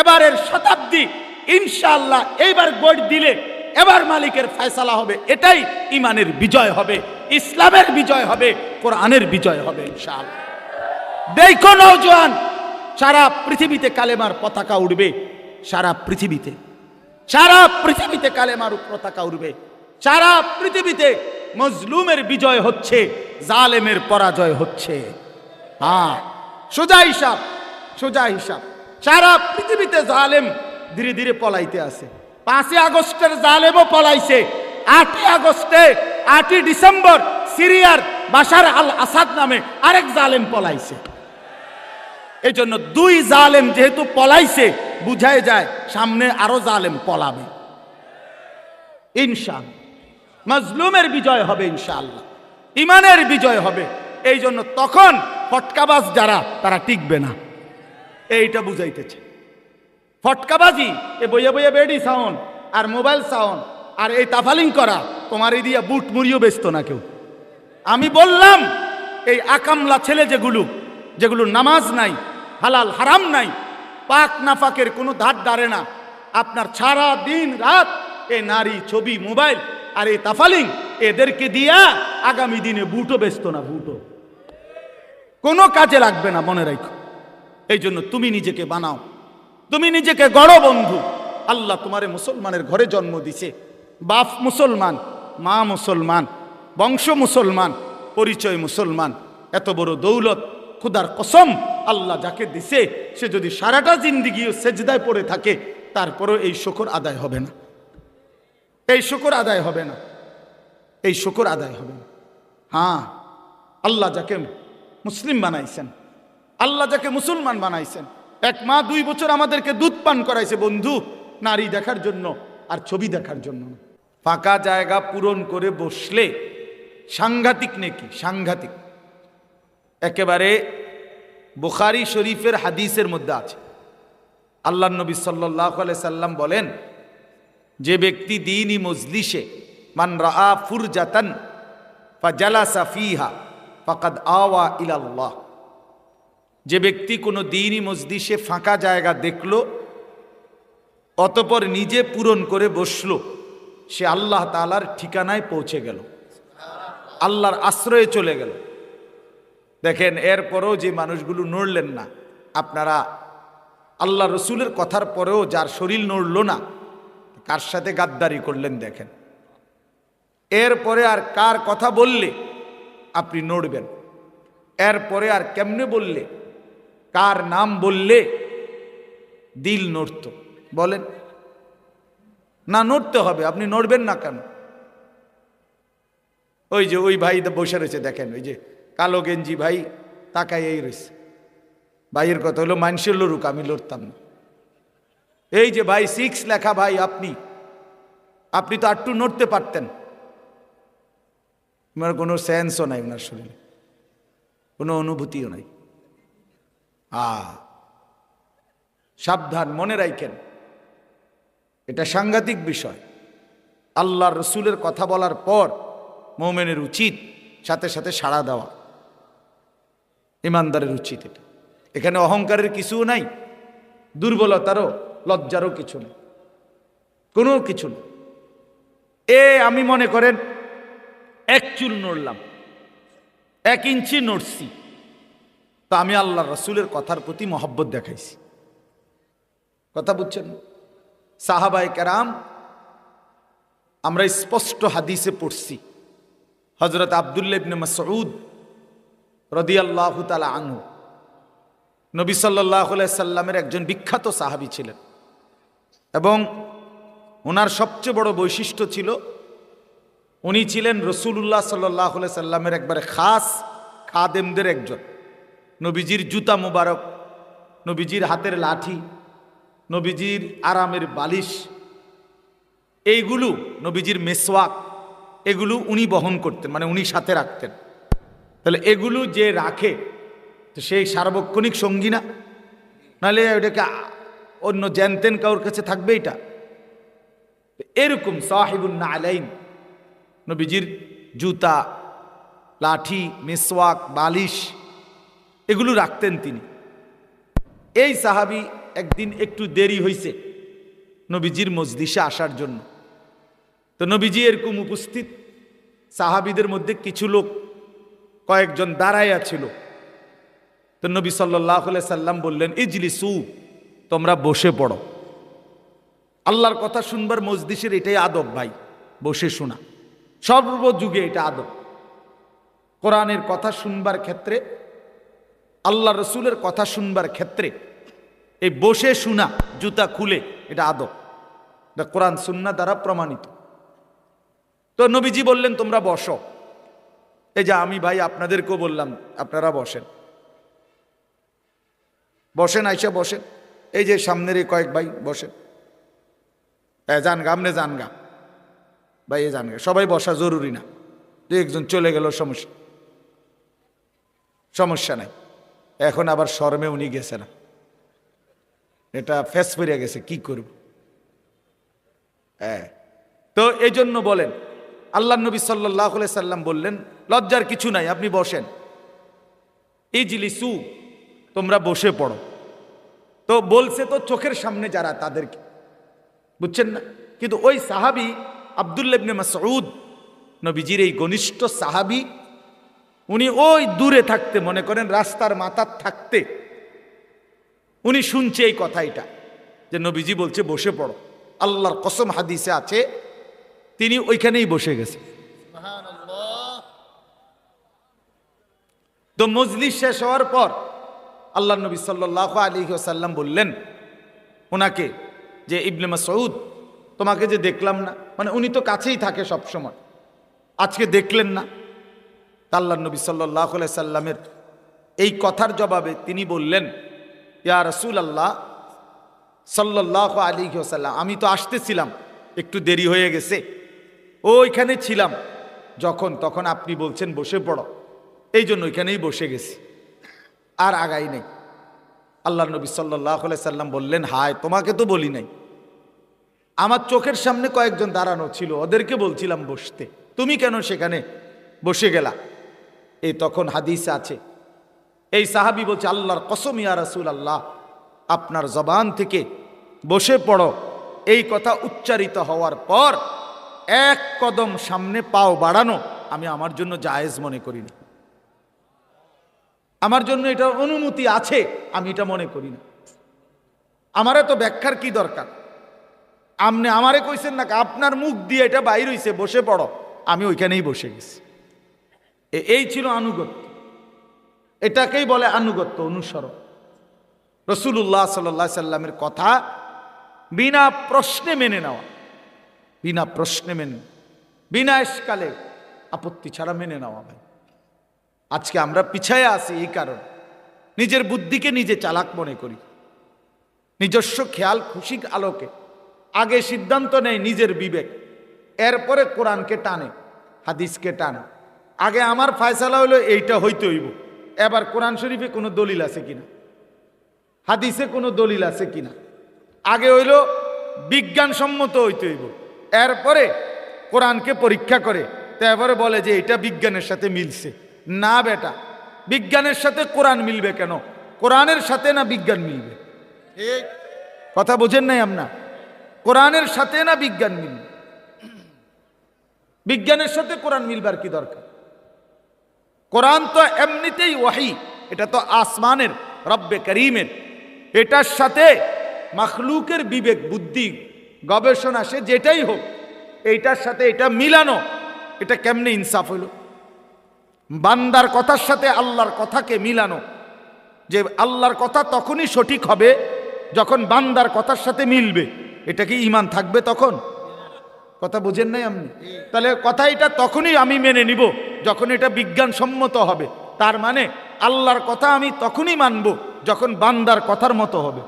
এবারের শতাব্দী ইনশাল্লাহ এইবার ভোট দিলে এবার মালিকের ফয়সালা হবে, এটাই ইমানের বিজয় হবে, ইসলামের বিজয় হবে, কোরআনের বিজয় হবে, ইনশাআল্লাহ। দেখো নৌজওয়ান সারা পৃথিবীতে কালেমার পতাকা উড়বে, সারা পৃথিবীতে সারা পৃথিবীতে কালেমার পতাকা উড়বে, সারা পৃথিবীতে মজলুমের বিজয় হচ্ছে, জালেমের পরাজয় হচ্ছে। হ্যাঁ সোজা হিসাব সোজা হিসাব। সারা পৃথিবীতে জালেম ধীরে ধীরে পলাইতে আছে। পাঁচই আগস্টের জালেমও পলাইছে। আটই আগস্টে, আটই ডিসেম্বর সিরিয়ার বাশার আল আসাদ নামে আরেক জালেম পলাইছে। এই জন্য দুই জালেম যেহেতু পলাইছে, বুঝাই যায় সামনে আরও জালেম পলাবে। ইনশাল, মজলুমের বিজয় হবে ইনশাআল্লাহ ইমানের বিজয় হবে। এই জন্য তখন ফটকাবাজ যারা, তারা টিকবে না। এইটা বুঝাইতেছে। ফটকাবাজি, এ বইয়া বইয়া বেডি সাউন্ড আর মোবাইল সাউন্ড আর এই তাফালিং করা, তোমার এই দিয়া বুট মুড়িও বেচতো না কেউ। আমি বললাম, এই আকামলা ছেলে যেগুলো যেগুলো নামাজ নাই, হালাল হারাম নাই, পাক নাফাকের কোনো ধার দাঁড়ে না, আপনার সারা দিন রাত এই নারী ছবি, মোবাইল, আর এই তাফালিং, এদেরকে দিয়া আগামী দিনে বুটও বেচতো না, বুটও। কোনো কাজে লাগবে না, মনে রাখো। এই জন্য তুমি নিজেকে বানাও। তুমি নিজেকে গড় বন্ধু। আল্লাহ তোমারে মুসলমানের ঘরে জন্ম দিছে। বাপ মুসলমান, মা মুসলমান, বংশ মুসলমান, পরিচয় মুসলমান। এত বড় দৌলত, খুদার কসম, আল্লাহ যাকে দিছে, সে যদি সারাটা জিন্দিগিও সেজদায় পড়ে থাকে, তারপরও এই শকর আদায় হবে না। এই শুকর আদায় হবে না। এই শুকর আদায় হবে না। হ্যাঁ আল্লাহ যাকে মুসলিম বানাইছেন আল্লাহ যাকে মুসলমান বানাইছেন। এক মা দুই বছর আমাদেরকে দুধ পান করাইছে, বন্ধু, নারী দেখার জন্য আর ছবি দেখার জন্য। ফাঁকা জায়গা পূরণ করে বসলে সাংঘাতিক নেকি, সাংঘাতিক। একেবারে বুখারি শরীফের হাদিসের মধ্যে আছে। আল্লাহ নবী সাল্লাহ সাল্লাম বলেন, যে ব্যক্তি দিনই মজলিসে, মান রা ফুরজাতান, ফাজালাসা ফিহা, ফাকাদ আওয়া ইলাল্লাহ। যে ব্যক্তি কোনো দিনই মজলিসে ফাঁকা জায়গা দেখল, অতপর নিজে পূরণ করে বসল, সে আল্লাহ তালার ঠিকানায় পৌঁছে গেল, আল্লাহর আশ্রয়ে চলে গেল। দেখেন, এরপরও যে মানুষগুলো নড়লেন না, আপনারা আল্লাহ রসুলের কথার পরেও যার শরীর নড়ল না, কার সাথে গাদ্দারি করলেন দেখেন। এরপরে আর কার কথা বললে আপনি নড়বেন, এরপরে আর কেমনে বললে কার নাম বললে দিল নড়ত? বলেন, না, নড়তে হবে, আপনি নড়বেন না কেন? ওই যে, ওই ভাই বসে রয়েছে, দেখেন, ওই যে, কালো গেঞ্জি ভাই তাকাই এই রয়েছে। ভাইয়ের কথা হলো মানুষের লড়ুক, আমি লড়তাম না। এই যে ভাই, সিক্স লেখা ভাই, আপনি আপনি তো আটটু নড়তে পারতেন। ওনার কোনো সেন্সও নাই, ওনার শরীরে। কোনো অনুভূতিও নাই। আ, সাবধান, মনে রাখেন এটা সাংঘাতিক বিষয়। আল্লাহ রসুলের কথা বলার পর মোমেনের উচিত, সাথে সাথে সাড়া দেওয়া। ইমানদারের উচিত এটা। এখানে অহংকারের কিছুও নাই, দুর্বলতারও, লজ্জারও কিছু নেই। কোনো কিছু নেই। এ, আমি মনে করেন, এক চুল নড়লাম, এক ইঞ্চি নড়ছি। তো আমি আল্লাহ রসুলের কথার প্রতি মহব্বত দেখাইছি। কথা বুঝছেন? সাহাবাই কেরাম, আমরা স্পষ্ট হাদিসে পড়ছি হজরত আবদুল্লা ইবনে মাসউদ রদিয়াল্লাহু তালা আনহু। নবী সাল্লাহ সাল্লামের একজন বিখ্যাত সাহাবি ছিলেন এবং ওনার সবচেয়ে বড় বৈশিষ্ট্য ছিল, উনি ছিলেন রসুল্লাহ সাল্লাহ সাল্লামের একবারে খাস খাদেমদের একজন। নবীজির জুতা মুবারক, নবীজির হাতের লাঠি, নবীজির আরামের বালিশ, এইগুলো নবীজির মেসওয়াক, এগুলো উনি বহন করতেন মানে উনি সাথে রাখতেন। তাহলে এগুলো যে রাখে, তো সেই সার্বক্ষণিক সঙ্গী না। নাহলে ওটাকে অন্য জ্যানতেন কাউর কাছে থাকবে এটা। এরকম সাহিবুন্না আলাইন, নবীজির জুতা, লাঠি, মেসওয়াক, বালিশ এগুলো রাখতেন তিনি। এই সাহাবি একদিন একটু দেরি হয়েছে নবীজির মজলিসে আসার জন্য। তো নবীজি এরকম উপস্থিত। সাহাবিদের মধ্যে কিছু লোক, কয়েকজন দাঁড়াইয়া ছিল। তো নবী সাল্লাহ সাল্লাম বললেন, ইজলিসু, তোমরা বসে পড়ো। আল্লাহর কথা শুনবার মজলিসের এটাই আদব ভাই, বসে শোনা। সর্বযুগে এটা আদব। কোরআনের কথা শুনবার ক্ষেত্রে আল্লাহ রসুলের কথা শুনবার ক্ষেত্রে এই বসে শোনা, জুতা খুলে, এটা আদব। এটা কোরআন, সুন্না দ্বারা প্রমাণিত। তো নবীজি বললেন, তোমরা বসো। এই যে আমি ভাই আপনাদেরকেও বললাম, আপনারা বসেন। বসেন, আইসা বসেন। এই যে সামনের এই কয়েক ভাই বসেন। হ্যাঁ জানগা আমনে জানগা ভাই, এ জানগা সবাই বসা জরুরি না। দু একজন চলে গেল, সমস্যা। সমস্যা নাই। এখন আবার শর্মে উনি গেছে না এটা ফেস ফিরে গেছে, কি করব? হ্যাঁ। তো এই জন্য বলেন আল্লাহ নবী সাল্লাহ সাল্লাম বললেন, লজ্জার কিছু নাই, আপনি বসেন। এই জিলিসু তোমরা বসে পড়ো। তো বলছে তো চোখের সামনে যারা, তাদেরকে। বুঝছেন না? কিন্তু ওই সাহাবি আবদুল্লাবনে মাসউদ, নবীজির এই ঘনিষ্ঠ সাহাবি উনি ওই দূরে থাকতে মনে করেন, রাস্তার মাথার থাকতে। উনি শুনছে এই কথা এটা, যে নবীজি বলছে, বসে পড়ো। আল্লাহর কসম হাদিসে আছে, তিনি ওইখানেই বসে গেছে। তো মজলিস শেষ হওয়ার পর আল্লাহ নবী সাল্লাহ আলী সাল্লাম বললেন ওনাকে যে, ইবনে মাসউদ, তোমাকে যে দেখলাম না। মানে উনি তো কাছেই থাকে সব সময় আজকে দেখলেন না। আল্লাহ নবী সাল্লাহ সাল্লামের এই কথার জবাবে তিনি বললেন, ইয়া রসুল আল্লাহ সাল্লাহ আলী সাল্লাম আমি তো আসতেছিলাম, একটু দেরি হয়ে গেছে। ওইখানে ছিলাম, যখন, তখন আপনি বলছেন বসে পড়ো। এই জন্য ওইখানেই বসে গেছি। আর আগাই নেই। আল্লাহ নবী সাল্লাহ সাল্লাম বললেন, হায়, তোমাকে তো বলি নাই। আমার চোখের সামনে কয়েকজন দাঁড়ানো ছিল, ওদেরকে বলছিলাম বসতে। তুমি কেন সেখানে বসে গেলা? এই তখন হাদিস আছে। এই সাহাবি বলছে, আল্লাহর কসম, ইয়া রাসূল আল্লাহ আপনার জবান থেকে বসে পড়ো। এই কথা উচ্চারিত হওয়ার পর এক কদম সামনে পাও বাড়ানো আমি আমার জন্য জায়েজ মনে করি না আমার জন্য এটা অনুমতি আছে, আমি এটা মনে করি না। আমারে তো ব্যাখ্যার কি দরকার? আপনি আমারে কইছেন না আপনার মুখ দিয়ে এটা বাইর হইছে, বসে পড়ো। আমি ওইখানেই বসে গেছি। এই ছিল আনুগত্য। এটাকেই বলে আনুগত্য অনুসরণ। রসুল্লাহ সাল্লা সাল্লামের কথা বিনা প্রশ্নে মেনে নেওয়া, বিনা প্রশ্নে মেনে, বিনা এসকালে আপত্তি ছাড়া মেনে নেওয়া ভাই। আজকে আমরা পিছায় আছি এই কারণ। নিজের বুদ্ধিকে নিজে চালাক মনে করি। নিজস্ব খেয়াল খুশি আলোকে। আগে সিদ্ধান্ত নেয় নিজের বিবেক। এরপরে কোরআনকে টানে, হাদিসকে টানে। আগে আমার ফায়সালা হলো এইটা হইতে হইব। এবার কোরআন শরীফে কোনো দলিল আছে কিনা? হাদিসে কোনো দলিল আছে কিনা? আগে হইল বিজ্ঞানসম্মত হইতে হইব। এরপরে কোরআনকে পরীক্ষা করে তারপরে বলে যে এটা বিজ্ঞানের সাথে মিলছে। না বেটা বিজ্ঞানের সাথে কোরআন মিলবে কেন? কোরআনের সাথে না বিজ্ঞান মিলবে? কথা বোঝেন নাই আপনার কোরআনের সাথে না বিজ্ঞান মিলবে? বিজ্ঞানের সাথে কোরআন মিলবার কি দরকার? কোরআন তো এমনিতেই ওয়াহি, এটা তো আসমানের, রব্বে করিমের। এটার সাথে মাখলুকের বিবেক, বুদ্ধি, গবেষণা, সে যেটাই হোক, এইটার সাথে এটা মিলানো, এটা কেমনে ইনসাফ হইল? বান্দার কথার সাথে আল্লাহর কথাকে মিলানো, যে আল্লাহর কথা তখনই সঠিক হবে যখন বান্দার কথার সাথে মিলবে। এটা কি ইমান থাকবে তখন? কথা বুঝেন নাই আপনি? তাহলে কথা এটা তখনই আমি মেনে নিব, যখন এটা বিজ্ঞানসম্মত হবে। তার মানে আল্লাহর কথা আমি তখনই মানব, যখন বান্দার কথার মতো হবে।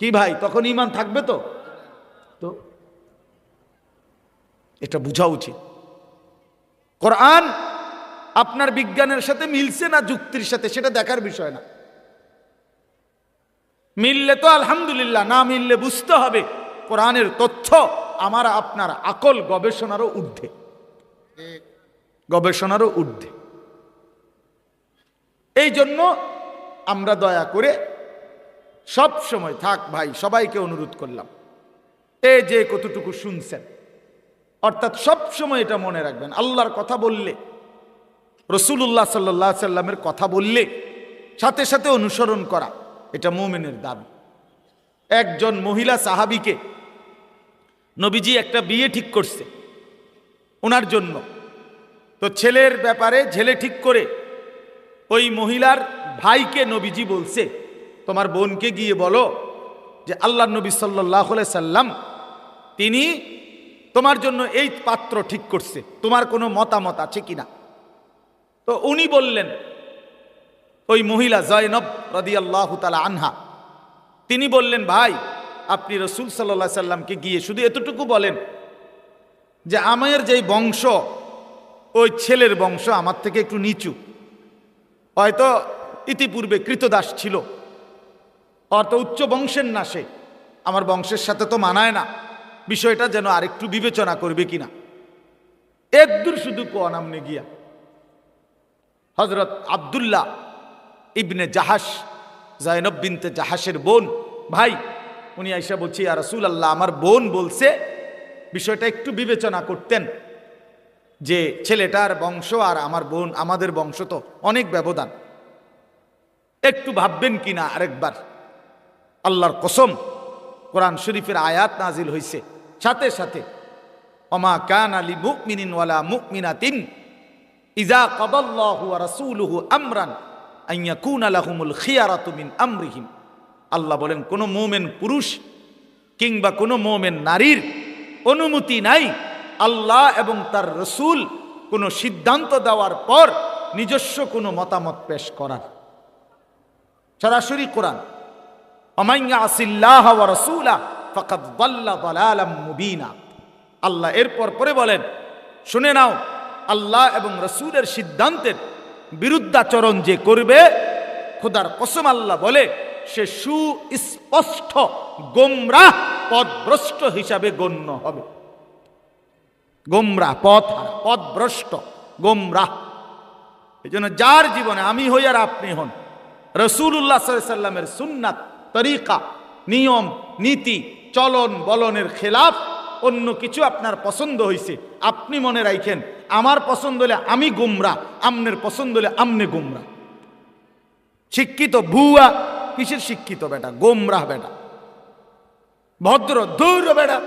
কি ভাই, তখন ইমান থাকবে তো? তো এটা বোঝা উচিত। কোরআন আপনার বিজ্ঞানের সাথে মিলছে না, যুক্তির সাথে, সেটা দেখার বিষয় না। মিললে তো আলহামদুলিল্লাহ, না মিললে বুঝতে হবে। কোরআনের তথ্য আমার আপনার আকল গবেষণারও ঊর্ধ্বে। গবেষণারও ঊর্ধ্বে। এই জন্য আমরা দয়া করে সব সময় থাক ভাই, সবাইকে অনুরোধ করলাম। এ যে কতটুকু শুনছেন, অর্থাৎ সব সময় এটা মনে রাখবেন, আল্লাহর কথা বললে রসুল্লাহ সাল্লাহ সাল্লামের কথা বললে, সাথে সাথে অনুসরণ করা, এটা মোমেনের দাবি। একজন মহিলা সাহাবিকে নবীজি একটা বিয়ে ঠিক করছে, ওনার জন্য। তো ছেলের ব্যাপারে ছেলে ঠিক করে, ওই মহিলার ভাইকে নবীজি বলছে, তোমার বোনকে গিয়ে বলো যে আল্লাহ নবী সাল্লাহ সাল্লাম, তিনি তোমার জন্য এই পাত্র ঠিক করছে, তোমার কোনো মতামত আছে কিনা? তো উনি বললেন, ওই মহিলা জয়নব রদি আল্লাহ তালা আনহা, তিনি বললেন, ভাই আপনি রসুল সাল্লা সাল্লামকে গিয়ে শুধু এতটুকু বলেন যে আমার যেই বংশ, ওই ছেলের বংশ আমার থেকে একটু নিচু। হয়তো ইতিপূর্বে কৃতদাস ছিল। অর্থ উচ্চ বংশের না সে। আমার বংশের সাথে তো মানায় না। বিষয়টা যেন আরেকটু বিবেচনা করবে কিনা। একদূর শুধু কোয়ানামনে গিয়া। হজরত আবদুল্লাহ ইবনে জাহাস জায়নব বিনতে জাহাসের বোন। ভাই উনি আইসা বলছি আর রসুল আল্লাহ আমার বোন বলছে, বিষয়টা একটু বিবেচনা করতেন যে ছেলেটার বংশ আর আমার বোন, আমাদের বংশ তো অনেক ব্যবধান। একটু ভাববেন কিনা আরেকবার? আল্লাহর কসম, কোরআন শরীফের আয়াত নাজিল হয়েছে সাথে সাথে অমা কান আলী মুকমিনিন ওয়ালা মুকমিনাতিন ইজা ওয়া রাসূলুহু আমরান আইয়াকুন আলাহুমুল খিয়ারাতু মিন আমরিহিম। আল্লাহ বলেন, কোনো মোমেন পুরুষ কিংবা কোনো মোমেন নারীর অনুমতি নাই আল্লাহ এবং তার রসুল কোনো সিদ্ধান্ত দেওয়ার পর নিজস্ব কোনো মতামত পেশ করার সরাসরি কোরআন অমাইয়া আসিল্লাহ রাসূলা দালালাম মুবিনা। আল্লাহ এরপর পরে বলেন, শুনে নাও, আল্লাহ এবং রসুলের সিদ্ধান্তের বিরুদ্ধাচরণ যে করবে, খোদার কসম আল্লাহ বলে সে সুস্পষ্ট গোমরাহ পদভ্রষ্ট হিসাবে গণ্য হবে। গোমরা পথ পদভ্রষ্ট, গোমরাহ। এই জন্য যার জীবনে আমি হই আর আপনি হন রসুল্লাহ সাল্লামের সুন্নাত, তরিকা, নিয়ম, নীতি, চলন, বলনের খেলাফ, অন্য কিছু আপনার পছন্দ হয়েছে আপনি মনে রাখেন আমার পছন্দ হলে আমি গুমরা আমনের পছন্দ হলে আমনে গুমরা শিক্ষিত ভুয়া কিসের শিক্ষিত বেটা? গোমরা বেটা। ভদ্র দূর বেটা।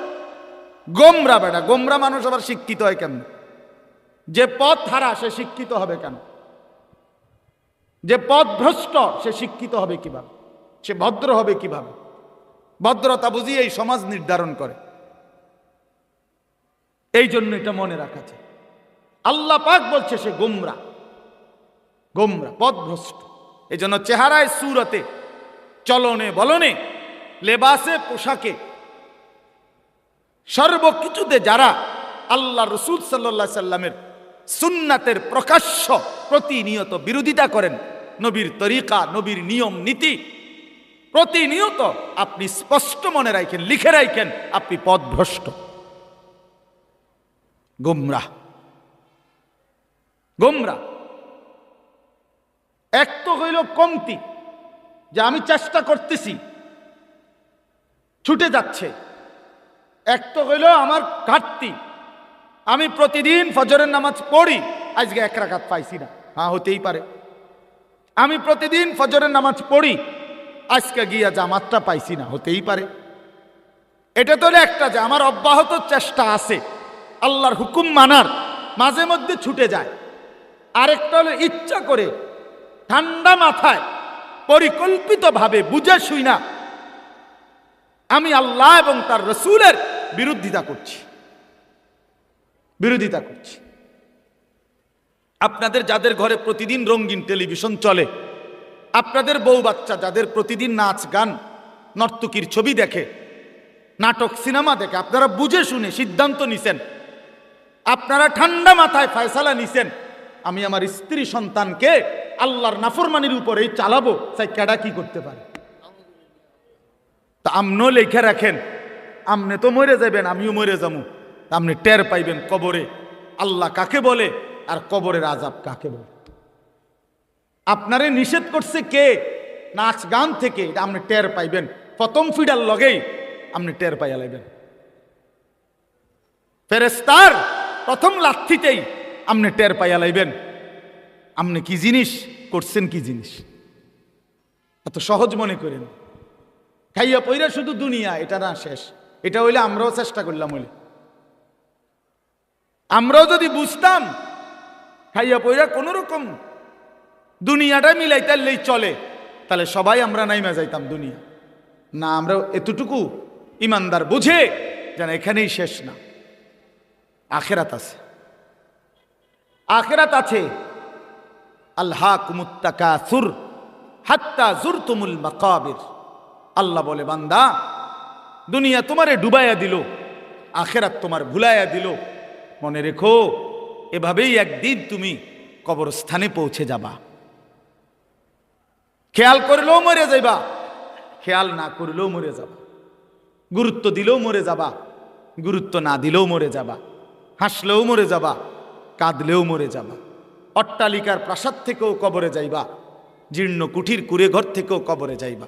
গোমরা বেটা। গোমরা মানুষ আবার শিক্ষিত হয় কেন যে পথ হারা, সে শিক্ষিত হবে কেন? যে পথ ভ্রষ্ট, সে শিক্ষিত হবে কীভাবে? সে ভদ্র হবে কীভাবে? ভদ্রতা বুঝিয়ে এই সমাজ নির্ধারণ করে। এই জন্য এটা মনে রাখা যায় আল্লাহ পাক বলছে সে গোমরা। গোমরা পথভ্রষ্ট এই জন্য চেহারায়, সুরতে চলনে বলনে, লেবাসে, পোশাকে। সর্বকিছুতে যারা আল্লাহ রসুল সাল্লা সাল্লামের সুন্নাতের প্রকাশ্য প্রতিনিয়ত বিরোধিতা করেন, নবীর তরিকা, নবীর নিয়ম, নীতি, প্রতিনিয়ত আপনি স্পষ্ট মনে রাখেন, লিখে রাখেন, আপনি পদভ্রষ্ট গুমরা গুমরা এক তো হইল কমতি যে আমি চেষ্টা করতেছি। ছুটে যাচ্ছে। এক তো হইল আমার ঘাটতি। আমি প্রতিদিন ফজরের নামাজ পড়ি, আজকে এক রাখাত পাইছি না। হ্যাঁ হতেই পারে। আমি প্রতিদিন ফজরের নামাজ পড়ি, আজকে গিয়া জামাতটা পাইছি না, হতেই পারে। এটা তো একটা যে আমার অব্যাহত চেষ্টা আছে। আল্লাহর হুকুম মানার, মাঝে মধ্যে ছুটে যায়। আরেকটা হলো ইচ্ছা করে ঠান্ডা মাথায় পরিকল্পিতভাবে বুঝে শুই না। আমি আল্লাহ এবং তার রসুলের বিরোধিতা করছি। বিরোধিতা করছি। আপনাদের যাদের ঘরে প্রতিদিন রঙিন টেলিভিশন চলে, আপনাদের বউ বাচ্চা যাদের প্রতিদিন নাচ গান, নর্তকীর ছবি দেখে, নাটক, সিনেমা দেখে, আপনারা বুঝে শুনে সিদ্ধান্ত নিছেন। আপনারা ঠান্ডা মাথায় ফয়সালা নিছেন। আমি আমার স্ত্রী সন্তানকে আল্লাহর নাফরমানির উপরেই চালাবো, তাই কেডা কি করতে পারে? তা আমনও লেখে রাখেন, আমনে তো মরে যাবেন, আমিও মরে যাব। আপনি টের পাইবেন কবরে। আল্লাহ কাকে বলে আর কবরের আজাব কাকে বলে? আপনারে নিষেধ করছে কে? নাচ গান থেকে, এটা আপনি টের পাইবেন। প্রথম ফিডার লগেই আপনি টের পাইয়া লাইবেন। ফেরেস্তার প্রথম লাথিতেই আপনি টের পাইয়া লাইবেন। আপনি কি জিনিস, করছেন কি জিনিস? এত সহজ মনে করেন। খাইয়া পইরা শুধু দুনিয়া, এটা না শেষ। এটা হইলে আমরাও চেষ্টা করলাম হইলে। আমরাও যদি বুঝতাম, খাইয়া পইরা কোন রকম দুনিয়াটা মিলাইতারলেই চলে, তাহলে সবাই আমরা নাইমা যাইতাম দুনিয়া। না, আমরা এতটুকু ইমানদার বুঝে যেন এখানেই শেষ না। আখেরাত আছে। আখেরাত আছে। আল্লাহ হাত্তা জুরতুমুল মাকাবির। আল্লাহ বলে, বান্দা, দুনিয়া তোমারে ডুবাইয়া দিল, আখেরাত তোমার ভুলাইয়া দিল। মনে রেখো, এভাবেই একদিন তুমি কবরস্থানে পৌঁছে যাবা। খেয়াল করলেও মরে যাইবা, খেয়াল না করলেও মরে যাবা। গুরুত্ব দিলেও মরে যাবা, গুরুত্ব না দিলেও মরে যাবা। হাসলেও মরে যাবা, কাঁদলেও মরে যাবা। অট্টালিকার প্রাসাদ থেকেও কবরে যাইবা, জীর্ণ কুঠির কুড়ে ঘর থেকেও কবরে যাইবা।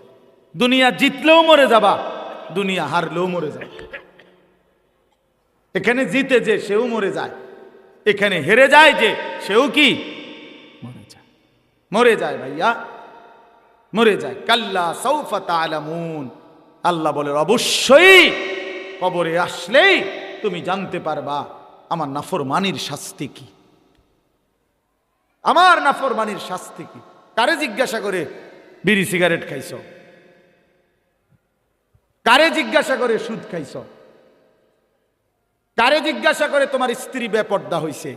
দুনিয়া জিতলেও মরে যাবা, দুনিয়া হারলেও মরে যায় এখানে জিতে যে সেও মরে যায়, এখানে হেরে যায় যে সেও কি? মরে যায়। মরে যায় ভাইয়া, মরে যায়। কাল্লা সৌফা তালামুন আল্লাহ বলে, অবশ্যই কবরে আসলেই তুমি জানতে পারবা আমার নাফরমানির শাস্তি কি? আমার নাফরমানির শাস্তি কি? কারে জিজ্ঞাসা করে, বিড়ি সিগারেট খাইছ? কারে জিজ্ঞাসা করে, সুদ খাইছ? কারে জিজ্ঞাসা করে, তোমার স্ত্রী বেপর্দা হইছে?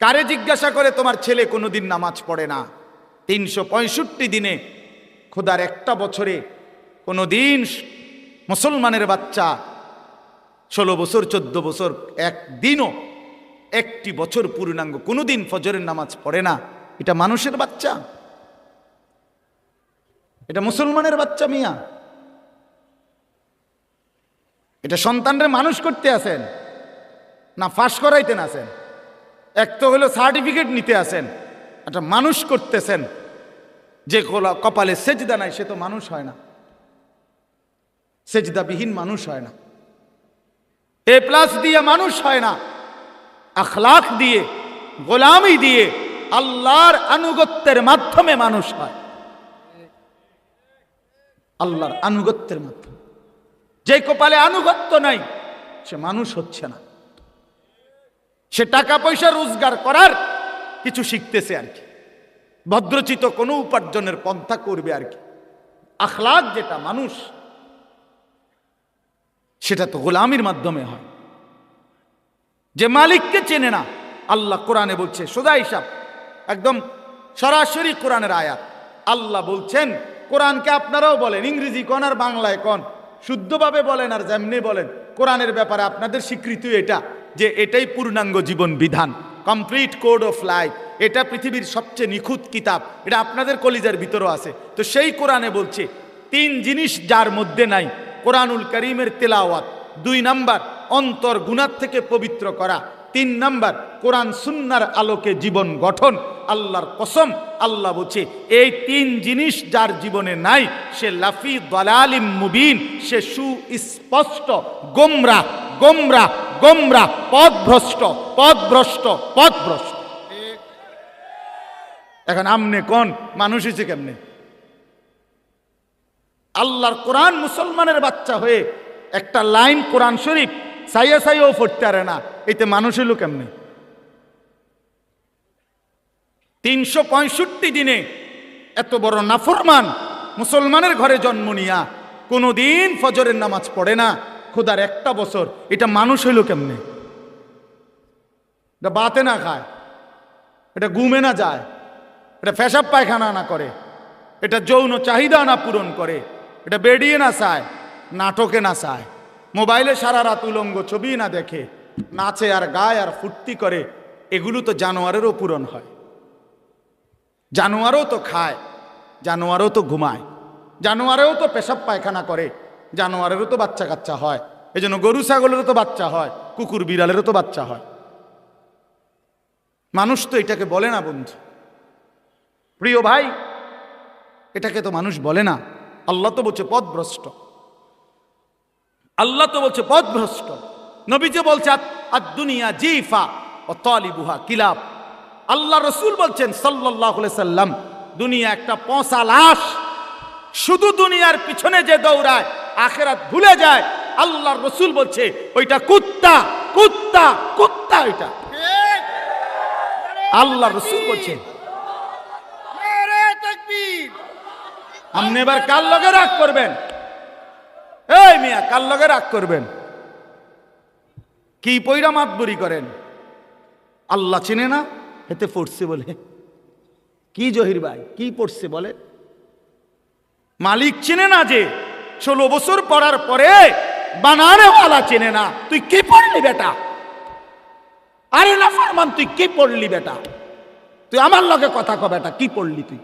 কারে জিজ্ঞাসা করে, তোমার ছেলে কোনোদিন নামাজ পড়ে না? তিনশো পঁয়ষট্টি দিনে খোদার একটা বছরে কোনো দিন মুসলমানের বাচ্চা ষোলো বছর, চোদ্দ বছর, একদিনও একটি বছর পূর্ণাঙ্গ, কোনোদিন ফজরের নামাজ পড়ে না। এটা মানুষের বাচ্চা। এটা মুসলমানের বাচ্চা মিয়া। এটা সন্তানরা মানুষ করতে আসেন। না, ফাঁস করাইতেন আসেন। এক তো হলো সার্টিফিকেট নিতে আসেন। একটা মানুষ করতেছেন। যে কপালে সেজদা নাই, সে তো মানুষ হয় না। সেজদাবিহীন মানুষ হয় না। এ প্লাস দিয়ে মানুষ হয় না। আখলাখ দিয়ে, গোলামি দিয়ে আল্লাহর আনুগত্যের মাধ্যমে মানুষ হয়। আল্লাহর আনুগত্যের মাধ্যমে। যে কপালে আনুগত্য নাই, সে মানুষ হচ্ছে না। সে টাকা পয়সা রোজগার করার কিছু শিখতেছে আর কি। ভদ্রচিত কোনো উপার্জনের পন্থা করবে আর কি। আখলাক যেটা মানুষ, সেটা তো গোলামির মাধ্যমে হয়। যে মালিককে চেনে না, আল্লাহ কোরআনে বলছে, সোজা হিসাব, একদম সরাসরি কোরআনের আয়াত। আল্লাহ বলছেন, কোরআনকে আপনারাও বলেন, ইংরেজি কন আর বাংলায় কন, শুদ্ধভাবে বলেন আর যেমনি বলেন, কোরআনের ব্যাপারে আপনাদের স্বীকৃতি এটা, যে এটাই পূর্ণাঙ্গ জীবন বিধান, কমপ্লিট কোড অফ লাইফ, এটা পৃথিবীর সবচেয়ে নিখুঁত কিতাব, এটা আপনাদের কলিজার ভিতরও আছে। তো সেই কোরআনে বলছে, তিন জিনিস যার মধ্যে নাই, কোরআনুল করিমের তেলাওয়াত দুই নাম্বার, অন্তর গুণার থেকে পবিত্র করা। তিন নাম্বার, কোরআন সুন্নার আলোকে জীবন গঠন। আল্লাহর কসম, আল্লাহ বলছে, এই তিন জিনিস যার জীবনে নাই, সে লাফি দলালিম মুবিন, সে সুস্পষ্ট গোমরা গোমরা গোমরা, পদভ্রষ্ট পদভ্রষ্ট পথভ্রষ্ট এখন আমনে কোন, মানুষ হয়েছে কেমনে? আল্লাহর কোরআন মুসলমানের বাচ্চা হয়ে একটা লাইন কোরআন শরীফ সাইয়া সাইয়াও পড়তে পারে না। এতে মানুষ হইল কেমনে? তিনশো পঁয়ষট্টি দিনে এত বড় নাফরমান মুসলমানের ঘরে জন্ম নিয়া কোনোদিন ফজরের নামাজ পড়ে না। খোদার একটা বছর। এটা মানুষ হইল কেমনে? এটা বাতে না খায়। এটা ঘুমে না যায়। এটা পেশাব পায়খানা না করে। এটা যৌন চাহিদা না পূরণ করে। এটা বেরিয়ে না চায়। নাটকে না চায়। মোবাইলে সারা রাত উলঙ্গ ছবি না দেখে, নাচে আর গায় আর ফুর্তি করে, এগুলো তো জানোয়ারেরও পূরণ হয়। জানোয়ারও তো খায়, জানোয়ারও তো ঘুমায়, জানোয়ারেও তো পেশাব পায়খানা করে, জানোয়ারেরও তো বাচ্চা কাচ্চা হয় এই জন্য গরু ছাগলেরও তো বাচ্চা হয়, কুকুর বিড়ালেরও তো বাচ্চা হয়। মানুষ তো এটাকে বলে না বন্ধু। প্রিয় ভাই, এটাকে তো মানুষ বলে না। আল্লাহ তো বলছে পথভ্রষ্ট আল্লাহ তো বলছে পথভ্রষ্ট নবীজি বলছে আর দুনিয়া জিফা ও তলিবুহা কিলাব। আল্লাহ রসুল বলছেন সাল্লাহ সাল্লাম দুনিয়া একটা পচা লাশ। শুধু দুনিয়ার পিছনে যে দৌড়ায় আখেরাত ভুলে যায়। আল্লাহর রসুল বলছে ওইটা কুত্তা কুত্তা কুত্তা ওইটা। আল্লাহ রসুল বলছে আপনি এবার কার লগে রাগ করবেন? এই মিয়া, কার লগে রাগ করবেন? কি পৈরা মাতবুরি করেন? আল্লাহ চিনে না? এতে পড়ছে বলে। কি জহির ভাই, কি পড়ছে বলে? মালিক চিনে না যে ষোলো বছর পড়ার পরে বানারে বানানেওয়ালা চেনে না। তুই কি পড়লি বেটা? আরে না ফরমান, তুই কি পড়লি বেটা? তুই আমার লগে কথা ক বেটা, কি পড়লি তুই?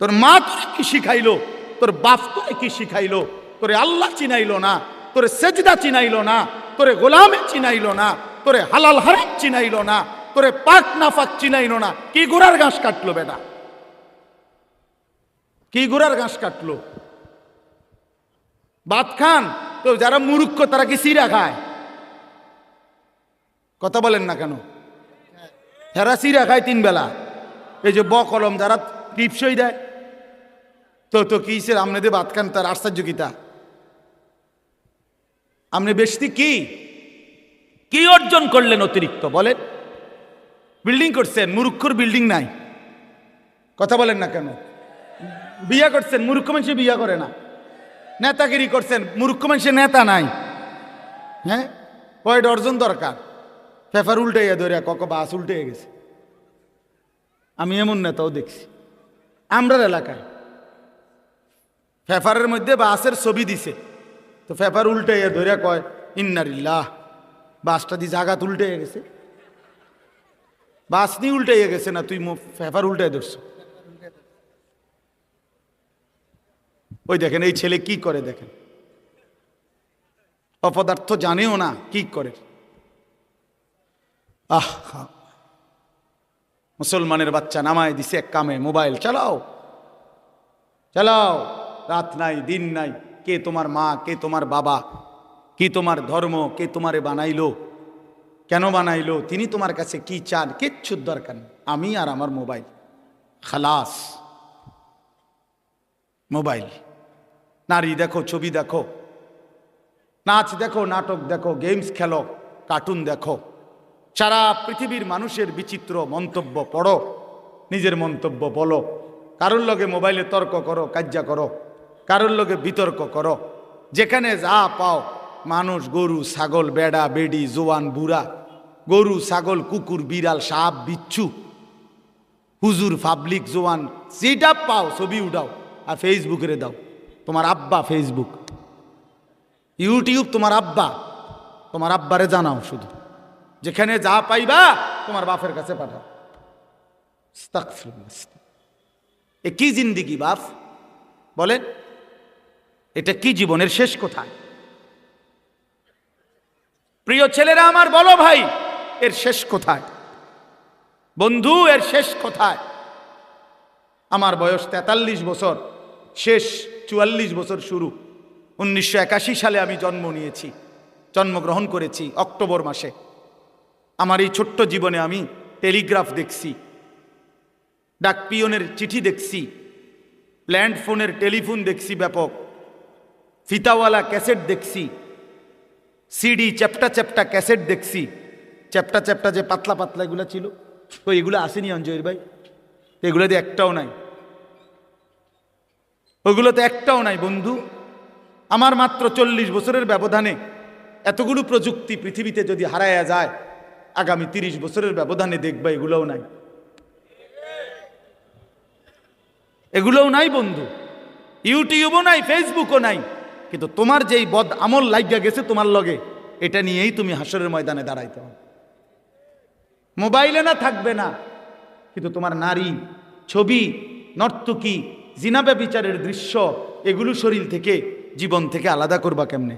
তোর মা তোরে কি শিখাইলো? তোর বাপ তোরে কি শিখাইলো? তোরে আল্লাহ চিনাইলো না, তোরে সেজদা চিনাইলো না, তোরে গোলামে চিনাইলো না, তোরে হালাল হারাম চিনাইলো না, তোরে পাক নাফাক চিনাইলো না। কি গোড়ার ঘাস কাটলো বেটা? কি গোড়ার ঘাস কাটলো? ভাত খান? তো যারা মুরুক্ষ তারা কি সিরা খায়? কথা বলেন না কেন? হেরা সিরা খায় তিন বেলা। এই যে ব কলম, যারা টিপসই দেয়। তো তো কি সে আমনে দে ভাত খান তার আশ্চর্যকিতা? আপনি বেশি কি? কি অর্জন করলেন অতিরিক্ত? বলেন। বিল্ডিং করছেন, মুরুক্ষর বিল্ডিং নাই। কথা বলেন না কেন? বিয়া করছেন মূর্খ মানুষে বিয়া করে না। নেতাগিরি করছেন মূর্খ মানুষের নেতা নাই। হ্যাঁ? কয় অর্জন দরকার? পেপার উল্টে ধরে কক বাস উল্টে গেছে। আমি এমন নেতাও দেখছি। আমরার এলাকায় পেপারের মধ্যে বাসের ছবি দিছে। তো পেপার উল্টে ধরে কয়, ইন্নারিল্লাহ, বাসটা দিয়ে জাগাত উল্টে গেছে। বাস নিয়ে উল্টে গেছে না, তুই পেপার উল্টে ধরছো। ওই দেখেন, এই ছেলে কি করে দেখেন? অপদার্থ জানেও না কি করে। আহ মুসলমানের বাচ্চা নামায় দিছে এক কামে, মোবাইল, চালাও। চালাও। রাত নাই, দিন নাই, কে তোমার মা, কে তোমার বাবা, কি তোমার ধর্ম, কে তোমারে বানাইলো, কেন বানাইলো, তিনি তোমার কাছে কি চান, কিচ্ছুর দরকার আমি আর আমার মোবাইল। খালাস। মোবাইল। নারী দেখো, ছবি দেখো, নাচ দেখো, নাটক দেখো, গেমস খেলো, কার্টুন দেখো, সারা পৃথিবীর মানুষের বিচিত্র মন্তব্য পড়ো, নিজের মন্তব্য বলো, কারোর লগে মোবাইলে তর্ক করো কাজ্যা করো কারোর লোকে বিতর্ক করো। যেখানে যা পাও, মানুষ, গরু, ছাগল, বেড়া, বেডি, জোয়ান, বুড়া, গরু, ছাগল, কুকুর, বিড়াল, সাপ, বিচ্ছু, হুজুর, পাবলিক, জোয়ান, যেটা পাও ছবি উঠাও আর ফেসবুকে দাও। তোমার আব্বা ফেসবুক, ইউটিউব তোমার আব্বা, তোমার আব্বারে জানাও শুধু। যেখানে যা পাইবা তোমার বাপের কাছে পাঠাও। এ কি জিন্দিগি বাপ? বলেন। এটা কি জীবনের শেষ কোথায় প্রিয় ছেলেরা আমার বলো ভাই, এর শেষ কোথায়? বন্ধু, এর শেষ কোথায়? আমার বয়স তেতাল্লিশ বছর, শেষ চুয়াল্লিশ বছর শুরু। উনিশশো একাশি সালে আমি জন্ম নিয়েছি, জন্মগ্রহণ করেছি অক্টোবর মাসে। আমার এই ছোট্ট জীবনে আমি টেলিগ্রাফ দেখছি, ডাকপিয়নের চিঠি দেখছি ল্যান্ড ফোনের টেলিফোন দেখছি ব্যাপক। ফিতাওয়ালা ক্যাসেট দেখছি, সিডি চ্যাপটা চ্যাপটা ক্যাসেট দেখছি, চ্যাপটা চ্যাপটা যে পাতলা পাতলা এগুলো ছিল তো এগুলো আসেনি অঞ্জয়ের ভাই তো এগুলোতে একটাও নাই। ওগুলোতে একটাও নাই বন্ধু। আমার মাত্র চল্লিশ বছরের ব্যবধানে এতগুলো প্রযুক্তি পৃথিবীতে যদি হারায়া যায়, আগামী তিরিশ বছরের ব্যবধানে দেখবা এগুলোও নাই। এগুলোও নাই বন্ধু। ইউটিউবও নাই, ফেসবুকও নাই। কিন্তু তোমার যেই বদ আমল লাইগা গেছে তোমার লগে, এটা নিয়েই তুমি হাসরের ময়দানে দাঁড়াইতে হবে। মোবাইলে না থাকবে না, কিন্তু তোমার নারী, ছবি, নর্তকী জিনাবে বিচারের দৃশ্য, এগুলো শরীর থেকে, জীবন থেকে আলাদা করবা কেমনে?